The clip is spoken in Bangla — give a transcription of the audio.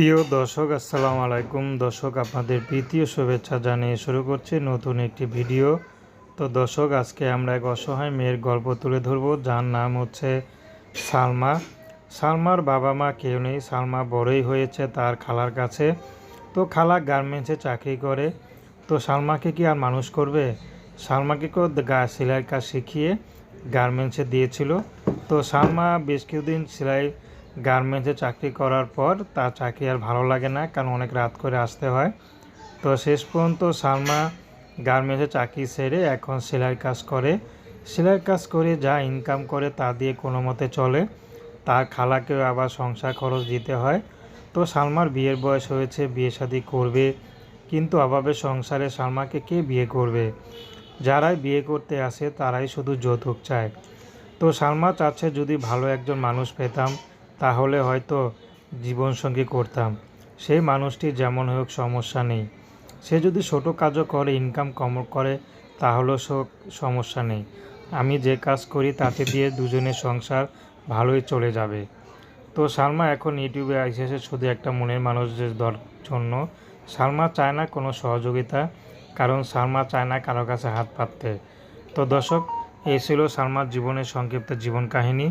প্রিয় দর্শক, আসসালামু আলাইকুম। দর্শক, আপনাদের প্রীতীয় শুভেচ্ছা জানিয়ে শুরু করছি নতুন একটি ভিডিও। তো দর্শক, আজকে আমরা এক অসহায় মেয়ের গল্প তুলে ধরবো, যার নাম হচ্ছে সালমা। সালমার বাবা মা কেউ নেই, সালমা বড়ই হয়েছে তার খালার কাছে। তো খালা গার্মেন্টসে চাকরি করে। তো সালমাকে কি আর মানুষ করবে? সালমাকে কেউ গা সেলাইয়ের কাজ শিখিয়ে গার্মেন্টসে দিয়েছিল। তো সালমা বেশ কিছুদিন সেলাই গার্মেন্টসে চাকরি করার পর তার চাকরি আর ভালো লাগে না, কারণ অনেক রাত করে আসতে হয়। তো শেষ পর্যন্ত সালমা গার্মেন্টসে চাকরি সেরে এখন সেলাইয়ের কাজ করে। সেলাইয়ের কাজ করে যা ইনকাম করে তা দিয়ে কোনো মতে চলে। তার খালাকেও আবার সংসার খরচ দিতে হয়। তো সালমার বিয়ের বয়স হয়েছে, বিয়ে শাদী করবে, কিন্তু অভাবে সংসারে সালমাকে কে বিয়ে করবে? যারাই বিয়ে করতে আসে তারাই শুধু যৌতুক চায়। তো সালমা চাচ্ছে যদি ভালো একজন মানুষ পেতাম তাহলে হয়তো জীবনসঙ্গী করতাম। সেই মানুষটি যেমন হোক সমস্যা নেই। সে যদি ছোটো কাজও করে ইনকাম কম করে, তাহলেও সমস্যা নেই। আমি যে কাজ করি, তাতে দিয়ে দুজনের সংসার ভালোই চলে যাবে। তো সালমা এখন ইউটিউবে এসেছে শুধু একটা মনের মানুষদের দর- জন্য। সালমা চায় না কোনো সহযোগিতা, কারণ সালমা চায় না কারও কাছে হাত পাততে। তো দর্শক, এই ছিল সালমার জীবনের সংক্ষিপ্ত জীবন কাহিনী।